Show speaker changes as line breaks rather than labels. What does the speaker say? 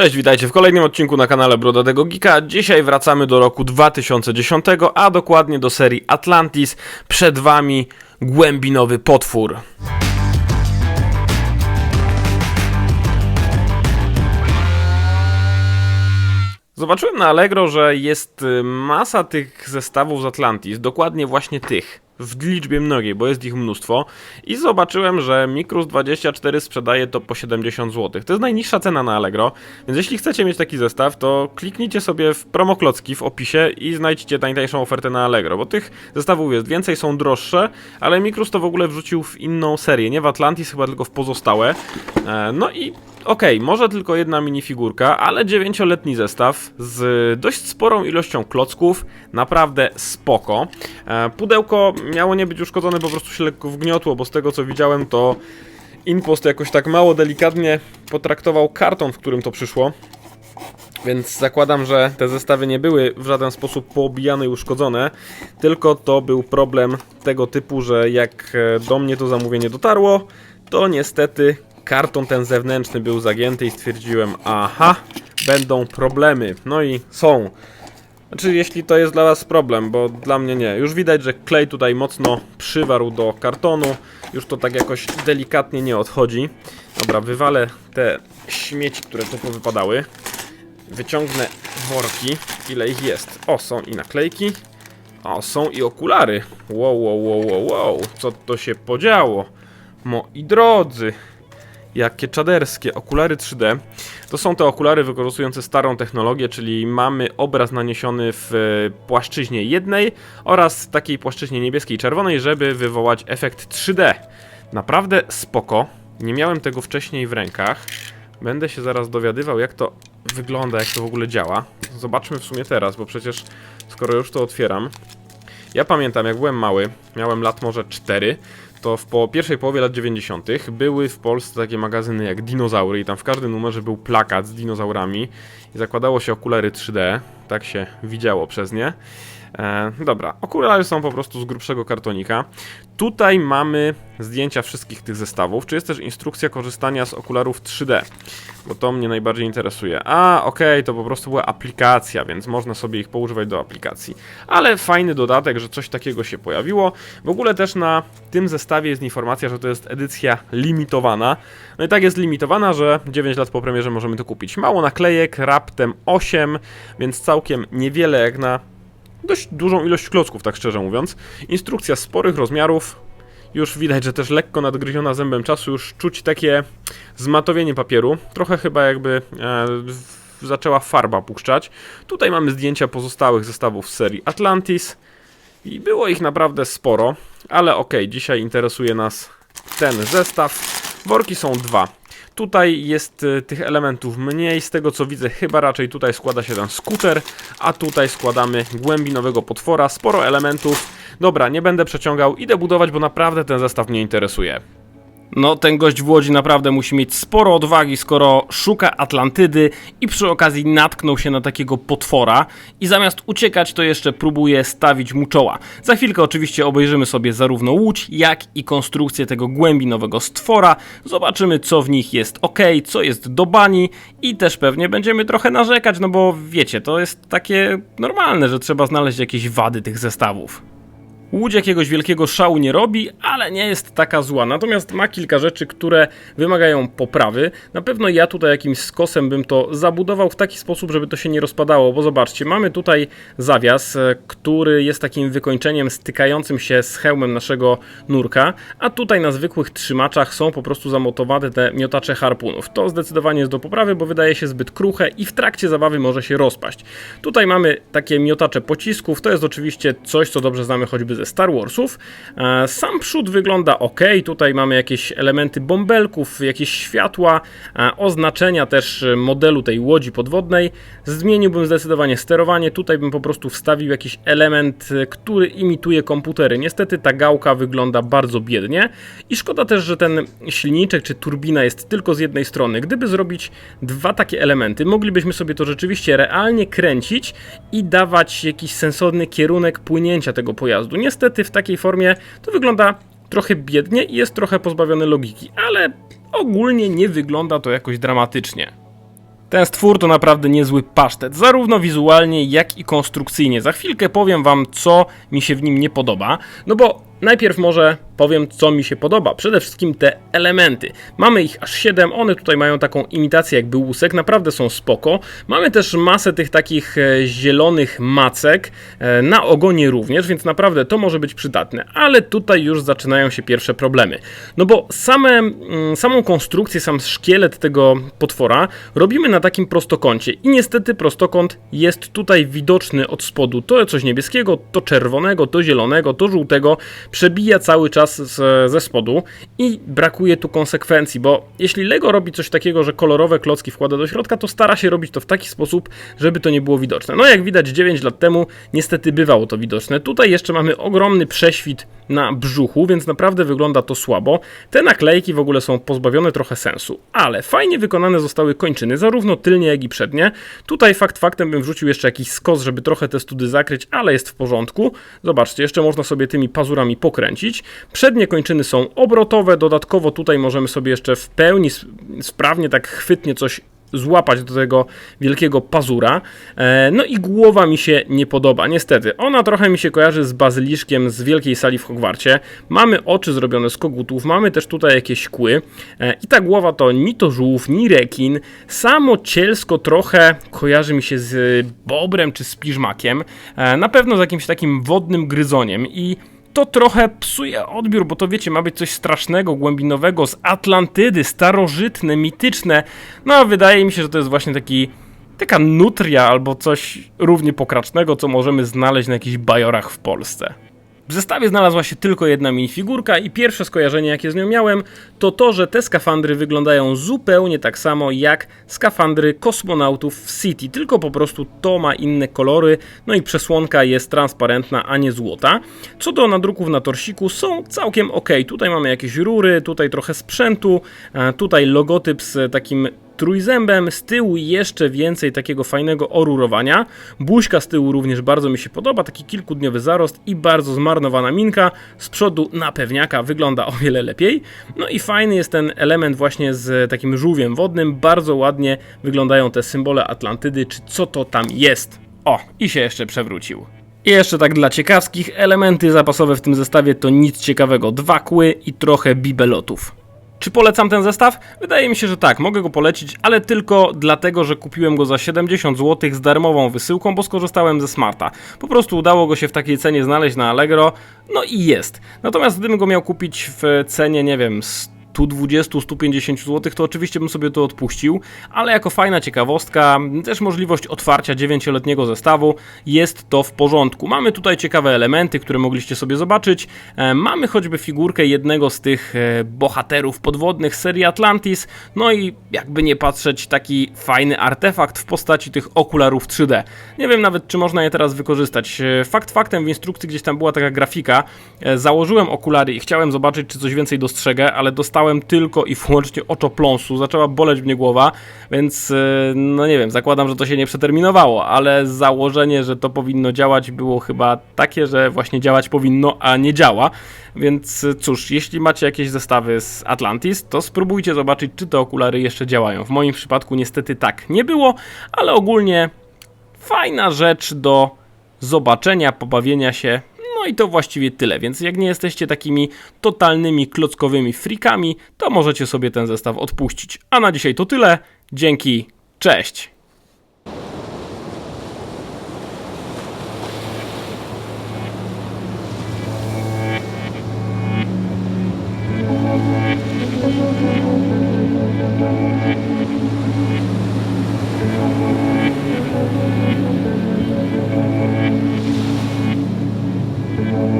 Cześć, witajcie w kolejnym odcinku na kanale Brodadego Geeka. Dzisiaj wracamy do roku 2010, a dokładnie do serii Atlantis. Przed wami głębinowy potwór. Zobaczyłem na Allegro, że jest y, masa tych zestawów z Atlantis, dokładnie właśnie tych, w liczbie mnogiej, bo jest ich mnóstwo. I zobaczyłem, że Mikrus 24 sprzedaje to po 70 zł. To jest najniższa cena na Allegro, więc jeśli chcecie mieć taki zestaw, to kliknijcie sobie w promoklocki w opisie i znajdźcie najtańszą ofertę na Allegro, bo tych zestawów jest więcej, są droższe, ale Mikrus to w ogóle wrzucił w inną serię, nie w Atlantis, chyba tylko w pozostałe. E, No i Okej, może tylko jedna minifigurka, ale dziewięcioletni zestaw z dość sporą ilością klocków, naprawdę spoko. E, pudełko miało nie być uszkodzone, po prostu się lekko wgniotło, bo z tego co widziałem to Inpost jakoś tak mało delikatnie potraktował karton, w którym to przyszło. Więc zakładam, że te zestawy nie były w żaden sposób poobijane i uszkodzone, tylko to był problem tego typu, że jak e, do mnie to zamówienie dotarło, to niestety karton ten zewnętrzny był zagięty i stwierdziłem, aha, będą problemy. No i są. Znaczy, jeśli to jest dla Was problem, bo dla mnie nie. Już widać, że klej tutaj mocno przywarł do kartonu. Już to tak jakoś delikatnie nie odchodzi. Dobra, wywalę te śmieci, które tu powypadały. Wyciągnę worki, ile ich jest. O, są i naklejki. O, są i okulary. Wow, wow, wow, wow, wow. Co to się podziało? Moi drodzy. Jakie czaderskie. Okulary 3D. To są te okulary wykorzystujące starą technologię, czyli mamy obraz naniesiony w e, płaszczyźnie jednej oraz takiej płaszczyźnie niebieskiej i czerwonej, żeby wywołać efekt 3D. Naprawdę spoko. Nie miałem tego wcześniej w rękach. Będę się zaraz dowiadywał, jak to wygląda, jak to w ogóle działa. Zobaczmy w sumie teraz, bo przecież skoro już to otwieram. Ja pamiętam, jak byłem mały, miałem lat może 4, to w po pierwszej połowie lat 90. były w Polsce takie magazyny jak Dinozaury i tam w każdym numerze był plakat z dinozaurami i zakładało się okulary 3D, tak się widziało przez nie. E, dobra, okulary są po prostu z grubszego kartonika. Tutaj mamy zdjęcia wszystkich tych zestawów. Czy jest też instrukcja korzystania z okularów 3D? Bo to mnie najbardziej interesuje. A, okej, to po prostu była aplikacja, więc można sobie ich poużywać do aplikacji. Ale fajny dodatek, że coś takiego się pojawiło. W ogóle też na tym zestawie jest informacja, że to jest edycja limitowana. No i tak jest limitowana, że 9 lat po premierze możemy to kupić. Mało naklejek, raptem 8, więc całkiem niewiele jak na dość dużą ilość klocków, tak szczerze mówiąc. Instrukcja sporych rozmiarów. Już widać, że też lekko nadgryziona zębem czasu, już czuć takie zmatowienie papieru. Trochę chyba jakby e, zaczęła farba puszczać. Tutaj mamy zdjęcia pozostałych zestawów z serii Atlantis. I było ich naprawdę sporo, ale okej, dzisiaj interesuje nas ten zestaw. Worki są dwa. Tutaj jest y, tych elementów mniej, z tego co widzę chyba raczej tutaj składa się ten skuter, a tutaj składamy głębinowego potwora, sporo elementów. Dobra, nie będę przeciągał, idę budować, bo naprawdę ten zestaw mnie interesuje. No, ten gość w Łodzi naprawdę musi mieć sporo odwagi, skoro szuka Atlantydy i przy okazji natknął się na takiego potwora i zamiast uciekać, to jeszcze próbuje stawić mu czoła. Za chwilkę oczywiście obejrzymy sobie zarówno łódź, jak i konstrukcję tego głębinowego stwora. Zobaczymy, co w nich jest ok, co jest do bani i też pewnie będziemy trochę narzekać, no bo wiecie, to jest takie normalne, że trzeba znaleźć jakieś wady tych zestawów. Łódź jakiegoś wielkiego szału nie robi, ale nie jest taka zła. Natomiast ma kilka rzeczy, które wymagają poprawy. Na pewno ja tutaj jakimś skosem bym to zabudował w taki sposób, żeby to się nie rozpadało, bo zobaczcie, mamy tutaj zawias, e, który jest takim wykończeniem stykającym się z hełmem naszego nurka, a tutaj na zwykłych trzymaczach są po prostu zamontowane te miotacze harpunów. To zdecydowanie jest do poprawy, bo wydaje się zbyt kruche i w trakcie zabawy może się rozpaść. Tutaj mamy takie miotacze pocisków, to jest oczywiście coś, co dobrze znamy choćby ze Star Warsów. E, Sam przód wygląda ok, tutaj mamy jakieś elementy bąbelków, jakieś światła, e, oznaczenia też e, modelu tej łodzi podwodnej. Zmieniłbym zdecydowanie sterowanie, tutaj bym po prostu wstawił jakiś element, który imituje komputery. Niestety ta gałka wygląda bardzo biednie i szkoda też, że ten silniczek czy turbina jest tylko z jednej strony. Gdyby zrobić dwa takie elementy, moglibyśmy sobie to rzeczywiście realnie kręcić i dawać jakiś sensowny kierunek płynięcia tego pojazdu. Niestety w takiej formie to wygląda trochę biednie i jest trochę pozbawione logiki, ale ogólnie nie wygląda to jakoś dramatycznie. Ten stwór to naprawdę niezły pasztet, zarówno wizualnie, jak i konstrukcyjnie. Za chwilkę powiem wam, co mi się w nim nie podoba, no bo najpierw może powiem, co mi się podoba. Przede wszystkim te elementy. Mamy ich aż 7, one tutaj mają taką imitację jakby łusek, naprawdę są spoko. Mamy też masę tych takich e, zielonych macek, e, na ogonie również, więc naprawdę to może być przydatne. Ale tutaj już zaczynają się pierwsze problemy. No bo same, mm, samą konstrukcję, sam szkielet tego potwora robimy na takim prostokącie i niestety prostokąt jest tutaj widoczny od spodu. To coś niebieskiego, to czerwonego, to zielonego, to żółtego przebija cały czas z, ze spodu i brakuje tu konsekwencji, bo jeśli Lego robi coś takiego, że kolorowe klocki wkłada do środka, to stara się robić to w taki sposób, żeby to nie było widoczne. No jak widać 9 lat temu niestety bywało to widoczne. Tutaj jeszcze mamy ogromny prześwit na brzuchu, więc naprawdę wygląda to słabo. Te naklejki w ogóle są pozbawione trochę sensu, ale fajnie wykonane zostały kończyny, zarówno tylnie, jak i przednie. Tutaj fakt faktem bym wrzucił jeszcze jakiś skos, żeby trochę te study zakryć, ale jest w porządku. Zobaczcie, jeszcze można sobie tymi pazurami pokręcić. Przednie kończyny są obrotowe, dodatkowo tutaj możemy sobie jeszcze w pełni sprawnie, tak chwytnie coś złapać do tego wielkiego pazura. E, no i głowa mi się nie podoba, niestety. Ona trochę mi się kojarzy z bazyliszkiem z wielkiej sali w Hogwarcie. Mamy oczy zrobione z kogutów, mamy też tutaj jakieś kły. E, I ta głowa to ni to żółw, ni rekin. Samo cielsko trochę kojarzy mi się z bobrem czy z piżmakiem. E, na pewno z jakimś takim wodnym gryzoniem i to trochę psuje odbiór, bo to wiecie, ma być coś strasznego, głębinowego, z Atlantydy, starożytne, mityczne. No a wydaje mi się, że to jest właśnie taki taka nutria albo coś równie pokracznego, co możemy znaleźć na jakichś bajorach w Polsce. W zestawie znalazła się tylko jedna minifigurka i pierwsze skojarzenie jakie z nią miałem to to, że te skafandry wyglądają zupełnie tak samo jak skafandry kosmonautów w City, tylko po prostu to ma inne kolory, no i przesłonka jest transparentna, a nie złota. Co do nadruków na torsiku są całkiem ok. Tutaj mamy jakieś rury, tutaj trochę sprzętu, tutaj logotyp z takim trójzębem, z tyłu jeszcze więcej takiego fajnego orurowania. Buźka z tyłu również bardzo mi się podoba, taki kilkudniowy zarost i bardzo zmarnowana minka. Z przodu na pewniaka wygląda o wiele lepiej. No i fajny jest ten element właśnie z takim żółwiem wodnym. Bardzo ładnie wyglądają te symbole Atlantydy, czy co to tam jest. O, i się jeszcze przewrócił. I jeszcze tak dla ciekawskich, elementy zapasowe w tym zestawie to nic ciekawego. Dwa kły i trochę bibelotów. Czy polecam ten zestaw? Wydaje mi się, że tak, mogę go polecić, ale tylko dlatego, że kupiłem go za 70 zł z darmową wysyłką, bo skorzystałem ze Smarta. Po prostu udało go się w takiej cenie znaleźć na Allegro, no i jest. Natomiast gdybym go miał kupić w cenie, nie wiem, 120-150 zł, to oczywiście bym sobie to odpuścił, ale jako fajna ciekawostka, też możliwość otwarcia 9-letniego zestawu, jest to w porządku. Mamy tutaj ciekawe elementy, które mogliście sobie zobaczyć. E, mamy choćby figurkę jednego z tych e, bohaterów podwodnych serii Atlantis, no i jakby nie patrzeć, taki fajny artefakt w postaci tych okularów 3D. Nie wiem nawet, czy można je teraz wykorzystać. E, fakt faktem w instrukcji gdzieś tam była taka grafika. Założyłem okulary i chciałem zobaczyć, czy coś więcej dostrzegę, ale dostałem tylko i wyłącznie oczopląsu, zaczęła boleć mnie głowa, więc e, no nie wiem, zakładam, że to się nie przeterminowało, ale założenie, że to powinno działać było chyba takie, że właśnie działać powinno, a nie działa. Więc e, cóż, jeśli macie jakieś zestawy z Atlantis, to spróbujcie zobaczyć, czy te okulary jeszcze działają. W moim przypadku niestety tak nie było, ale ogólnie fajna rzecz do zobaczenia, pobawienia się no i to właściwie tyle, więc jak nie jesteście takimi totalnymi klockowymi frikami, to możecie sobie ten zestaw odpuścić. A na dzisiaj to tyle. Dzięki, cześć!